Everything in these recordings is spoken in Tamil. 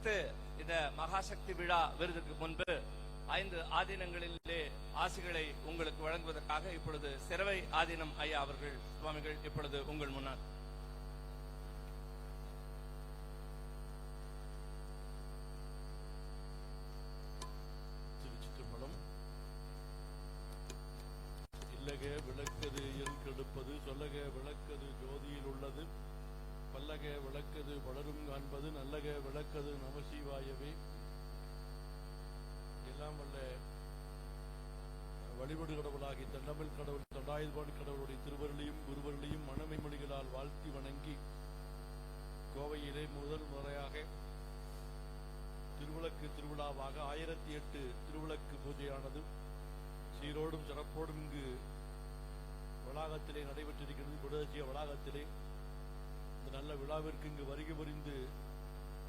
அடுத்து இந்த மகாசக்தி விழா விருதுக்கு முன்பு ஐந்து ஆதீனங்களிலே ஆசிகளை உங்களுக்கு வழங்குவதற்காக இப்பொழுது சிறவை ஆதீனம் ஐயா அவர்கள் சுவாமிகள் இப்பொழுது உங்கள் முன்னால். இல்லக விளக்கது எல் கெடுப்பது சொல்லக விளக்கது ஜோதியில் உள்ளது. பல்லக விளக்கது வளரும் காண்பது நல்லக விளக்கது நமசிவாயவே எல்லாம் வல்ல வழிபடு கடவுளாகி தண்டமிழ் கடவுள் தண்டாயுதபாடு கடவுளுடைய திருவருளையும் குருவருளையும் மனமை மொழிகளால் வாழ்த்தி வணங்கி கோவையிலே முதல் முறையாக திருவிளக்கு திருவிழாவாக ஆயிரத்தி எட்டு திருவிளக்கு பூஜையானது சீரோடும் சிறப்போடும் இங்கு வளாகத்திலே நடைபெற்றிருக்கிறது. குடதேசிய வளாகத்திலே இந்த நல்ல விழாவிற்கு இங்கு வருகை புரிந்து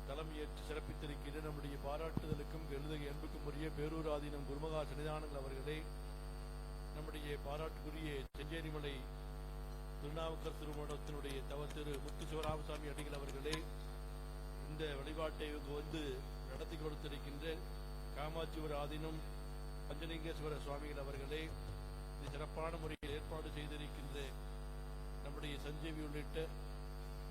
தலைமையேற்று சிறப்பித்திருக்கிற நம்முடைய பாராட்டுதலுக்கும் எழுதுக அன்புக்கும் உரிய பேரூர் ஆதீனம் குருமகா சன்னிதானங்கள் அவர்களே நம்முடைய பாராட்டுக்குரிய செஞ்சேரிமலை திருநாவுக்கர் திருமணத்தினுடைய தவ திரு முத்து சிவராமசாமி அடிகள் அவர்களே இந்த வழிபாட்டை இங்கு வந்து நடத்தி கொடுத்திருக்கின்ற காமாட்சிவர் ஆதீனம் பஞ்சலிங்கேஸ்வர சுவாமிகள் அவர்களே இது சிறப்பான முறையில் ஏற்பாடு செய்திருக்கின்ற நம்முடைய சஞ்சீவி உள்ளிட்ட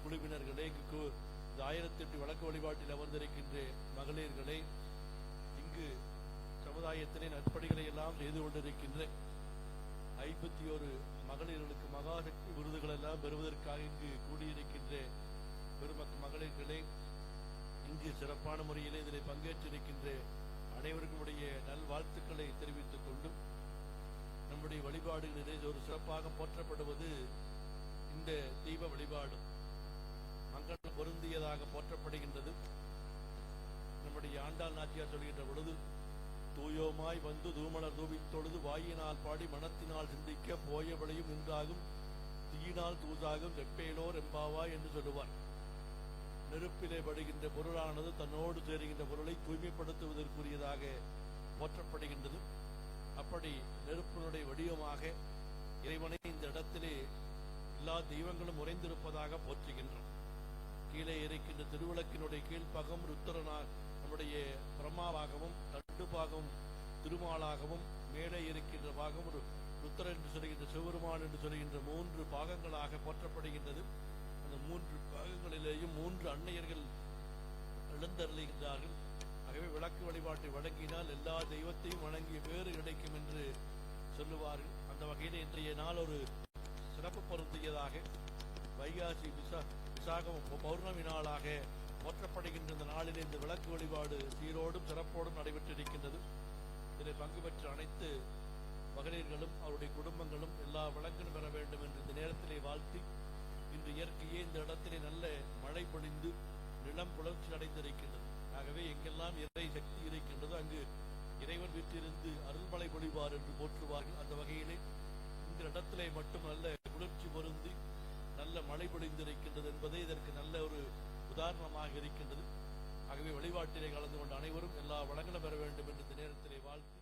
குழுவினர்களே இங்கு கு- இந்த ஆயிரத்தி எட்டு வழக்கு வழிபாட்டில் அமர்ந்திருக்கின்ற மகளிர்களே இங்கு சமுதாயத்திலே நற்பணிகளை எல்லாம் செய்து கொண்டிருக்கின்ற ஐம்பத்தி ஒரு மகளிர்களுக்கு மகாசக்தி விருதுகள் எல்லாம் பெறுவதற்காக இங்கு கூடியிருக்கின்ற பெருமக் மகளிர்களே இங்கு சிறப்பான முறையிலே இதில் பங்கேற்றிருக்கின்ற அனைவருக்கும் உடைய நல்வாழ்த்துக்களை தெரிவித்துக் கொண்டும் நம்முடைய வழிபாடுகளிலே இது ஒரு சிறப்பாக போற்றப்படுவது இந்த தீப வழிபாடு. பொருந்தியதாக போற்றப்படுகின்றது. நம்முடைய ஆண்டாள் நாச்சியார் சொல்கின்ற பொழுது தூயோமாய் வந்து தூமலர் தூவித் தொழுது வாயினால் பாடி மனத்தினால் சிந்திக்க போய விளையும் நின்றாகும். தீயினால் தூதாகும் வெப்பேலோர் எம்பாவா என்று சொல்லுவார். நெருப்பிலே படுகின்ற பொருளானது தன்னோடு சேருகின்ற பொருளை தூய்மைப்படுத்துவதற்குரியதாக போற்றப்படுகின்றது. அப்படி நெருப்பினுடைய வடிவமாக இறைவனை இந்த இடத்திலே எல்லா தெய்வங்களும் உறைந்திருப்பதாக போற்றுகின்றோம் கீழே இருக்கின்ற திருவிளக்கினுடைய கீழ்ப்பாகம் ருத்திரனா நம்முடைய பிரம்மாவாகவும் தட்டுப்பாகவும் திருமாலாகவும் மேலே இருக்கின்ற பாகம் ஒரு ருத்திரன் என்று சொல்கின்ற சிவருமான் என்று சொல்கின்ற மூன்று பாகங்களாக போற்றப்படுகின்றது. அந்த மூன்று பாகங்களிலேயும் மூன்று அன்னையர்கள் எழுந்தருளுகின்றார்கள். ஆகவே விளக்கு வழிபாட்டை வழங்கினால் எல்லா தெய்வத்தையும் வணங்கிய பேறு கிடைக்கும் என்று சொல்லுவார்கள். அந்த வகையில் இன்றைய நாள் ஒரு சிறப்பு பொருந்தியதாக வைகாசி விசா விசாகம் பௌர்ணமி நாளாக போற்றப்படுகின்ற இந்த நாளில் இந்த விளக்கு வழிபாடு சீரோடும் சிறப்போடும் நடைபெற்றிருக்கின்றது. இதில் பங்கு பெற்ற அனைத்து மகளிர்களும் அவருடைய குடும்பங்களும் எல்லா விளக்கும் பெற வேண்டும் என்று இந்த நேரத்திலே வாழ்த்தி இன்று இயற்கையே இந்த இடத்திலே நல்ல மழை பொழிந்து நிலம் புலர்ச்சி அடைந்திருக்கின்றது. ஆகவே எங்கெல்லாம் இறை சக்தி இருக்கின்றதோ அங்கு இறைவன் வீட்டிலிருந்து அருள்மலை பொழிவார் என்று போற்றுவார்கள். அந்த வகையிலே இந்த இடத்திலே மட்டும் நல்ல குளிர்ச்சி பொருந்தி நல்ல மழை பொழிந்திருக்கின்றது என்பதே இதற்கு நல்ல ஒரு உதாரணமாக இருக்கின்றது. ஆகவே வழிபாட்டிலே கலந்து கொண்ட அனைவரும் எல்லா வளங்களும் பெற வேண்டும் என்று இந்த நேரத்திலே வாழ்த்து